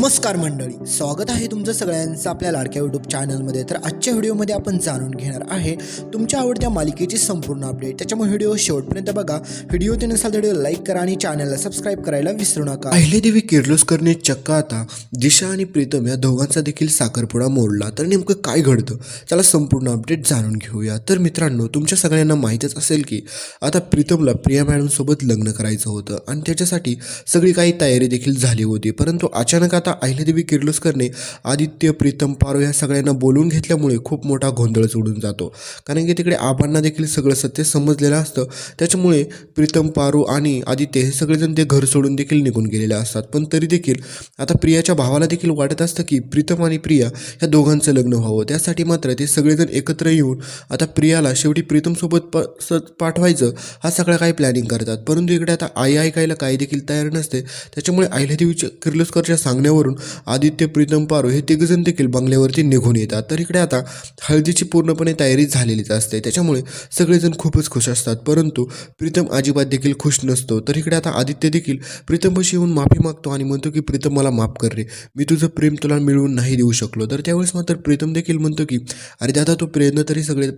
नमस्कार मंडळी स्वागत आहे तुमचं सगळ्यांचं आपल्या लाडक्या यूट्यूब चॅनलमध्ये तर आजच्या व्हिडिओमध्ये आपण जाणून घेणार आहे तुमच्या आवडत्या मालिकेची संपूर्ण अपडेट त्याच्यामुळे व्हिडिओ शेवटपर्यंत बघा. व्हिडिओ ते नसाल व्हिडिओ लाईक करा आणि चॅनलला सबस्क्राईब करायला विसरू नका. अहिल्यादेवी किर्लोस्करने चक्क आता दिशा आणि प्रीतम या दोघांचा देखील साखरपुडा मोडला. तर नेमकं काय घडतं? त्याला संपूर्ण अपडेट जाणून घेऊया. तर मित्रांनो तुमच्या सगळ्यांना माहीतच असेल की आता प्रीतमला प्रिया मॅडमसोबत लग्न करायचं होतं आणि त्याच्यासाठी सगळी काही तयारी देखील झाली होती. परंतु अचानक आता अहिल्यादेवी किर्लोस्करने आदित्य प्रीतम पारो ह्या सगळ्यांना बोलून घेतल्यामुळे खूप मोठा गोंधळ सोडून जातो. कारण की तिकडे आबांना देखील सगळं सत्य समजलेलं असतं. त्याच्यामुळे प्रीतम पारू आणि आदित्य हे सगळेजण ते घर सोडून देखील निघून गेलेले असतात. पण तरी देखील आता प्रियाच्या भावाला देखील वाटत असतं की प्रीतम आणि प्रिया या दोघांचं लग्न व्हावं. त्यासाठी मात्र ते सगळेजण एकत्र येऊन आता प्रियाला शेवटी प्रीतमसोबत प स पाठवायचं हा सगळा काही प्लॅनिंग करतात. परंतु इकडे आता आई ऐकायला काही देखील तयार नसते. त्याच्यामुळे अहिल्यादेवीच्या किर्लोस्करच्या सांगण्यावर बंगल्यावरून आदित्य प्रीतम पारो हे तिघजण देखील बंगल्यावरती निघून येतात. तर इकडे आता हळदीची पूर्णपणे तयारी झालेलीच असते. त्याच्यामुळे सगळेजण खूपच खुश असतात. परंतु प्रीतम अजिबात देखील खुश नसतो. तर इकडे आता आदित्य देखील प्रीतमपाशी येऊन माफी मागतो आणि म्हणतो की प्रीतम मला माफ कर रे. मी तुझं प्रेम तुला मिळवून नाही देऊ शकलो. तर त्यावेळेस मात्र प्रीतम देखील म्हणतो की अरे दादा तो प्रयत्न तरी सगळे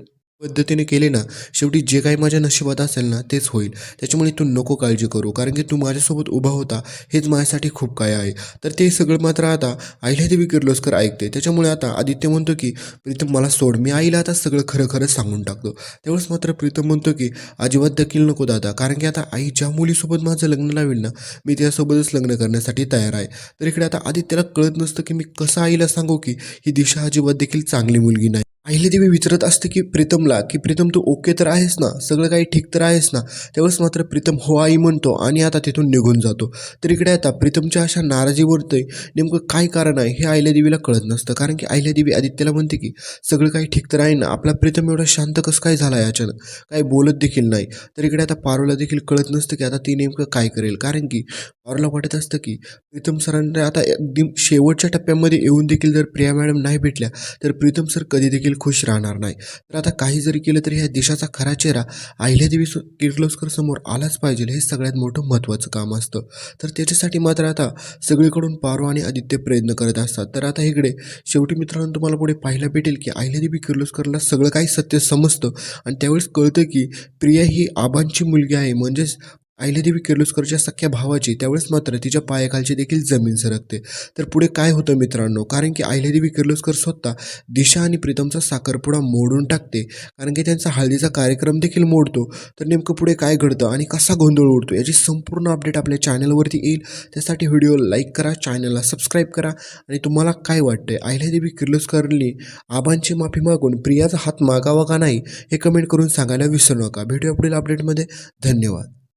पद्धतीने केले ना शेवटी जे काही माझ्या नशिबात असेल ना तेच होईल. त्याच्यामुळे तू नको काळजी करू कारण की तू माझ्यासोबत उभा होता हेच माझ्यासाठी खूप काय आहे. तर ते सगळं मात्र आता आईला देवी किर्लोस्कर ऐकते. त्याच्यामुळे आता आदित्य म्हणतो की प्रीतम मला सोड मी आईला आता सगळं खरं खरं सांगून टाकतो. त्यावेळेस मात्र प्रीतम म्हणतो की अजिबात दखील नको दादा कारण की आता आई ज्या मुलीसोबत माझं लग्न लावेल ना मी त्यासोबतच लग्न करण्यासाठी तयार आहे. तर इकडे आता आदित्यला कळत नसतं की मी कसं आईला सांगू की ही दिशा अजिबात देखील चांगली मुलगी नाही. अहिल्यादेवी विचारत असते की प्रीतमला की प्रीतम तू ओके तर आहेस ना? सगळं काही ठीक तर आहेस ना? त्यावेळेस मात्र प्रीतम हो आई म्हणतो आणि आता तिथून निघून जातो. तर इकडे आता प्रीतमच्या अशा नाराजीवरती नेमकं काय कारण आहे हे अहिल्यादेवीला कळत नसतं. कारण की अहिल्यादेवी आदित्यला म्हणते की सगळं काही ठीक तर आहे ना? आपला प्रीतम एवढा शांत कसं काय झाला आहे अचानक काही बोलत देखील नाही. तर इकडे आता पारोला देखील कळत नसतं की आता ती नेमकं काय करेल. कारण की पारोला वाटत असतं की प्रीतम सरांना आता एकदम शेवटच्या टप्प्यामध्ये येऊन देखील जर प्रिया मॅडम नाही भेटल्या तर प्रीतम सर कधी देखील खुश राहणार नाही. तर आता काही जरी केलं तरी ह्या देशाचा खरा चेहरा अहिल्यादेवी सु- किर्लोस्कर समोर आलाच पाहिजे. हे सगळ्यात मोठं महत्त्वाचं काम असतं. तर त्याच्यासाठी मात्र आता सगळीकडून पारो आणि आदित्य प्रयत्न करत असतात. तर आता इकडे शेवटी मित्रांनो तुम्हाला पुढे पाहायला भेटेल की अहिल्यादेवी किर्लोस्करला सगळं काही सत्य समजतं. आणि त्यावेळेस कळतं की प्रिया ही आबांची मुलगी आहे. म्हणजेच अहिल्यादेवी किर्लोस्करच्या सख्या भावाची त्यावेळेस मात्र तिच्या पायाखालची देखील जमीन सरकते. तर पुढे काय होतं मित्रांनो? कारण की अहिल्यादेवी किर्लोस्कर स्वतः दिशा आणि प्रीतमचा साखरपुडा मोडून टाकते. कारण की त्यांचा हळदीचा कार्यक्रम देखील मोडतो. तर नेमकं पुढे काय घडतं आणि कसा गोंधळ उडतो याची संपूर्ण अपडेट आपल्या चॅनलवरती येईल. त्यासाठी व्हिडिओ लाईक करा चॅनलला सबस्क्राईब करा आणि तुम्हाला काय वाटतंय? अहिल्यादेवी किर्लोस्करनी आबांची माफी मागून प्रियाचा हात मागावा का नाही हे कमेंट करून सांगायला विसरू नका. भेटूया पुढील अपडेटमध्ये. धन्यवाद.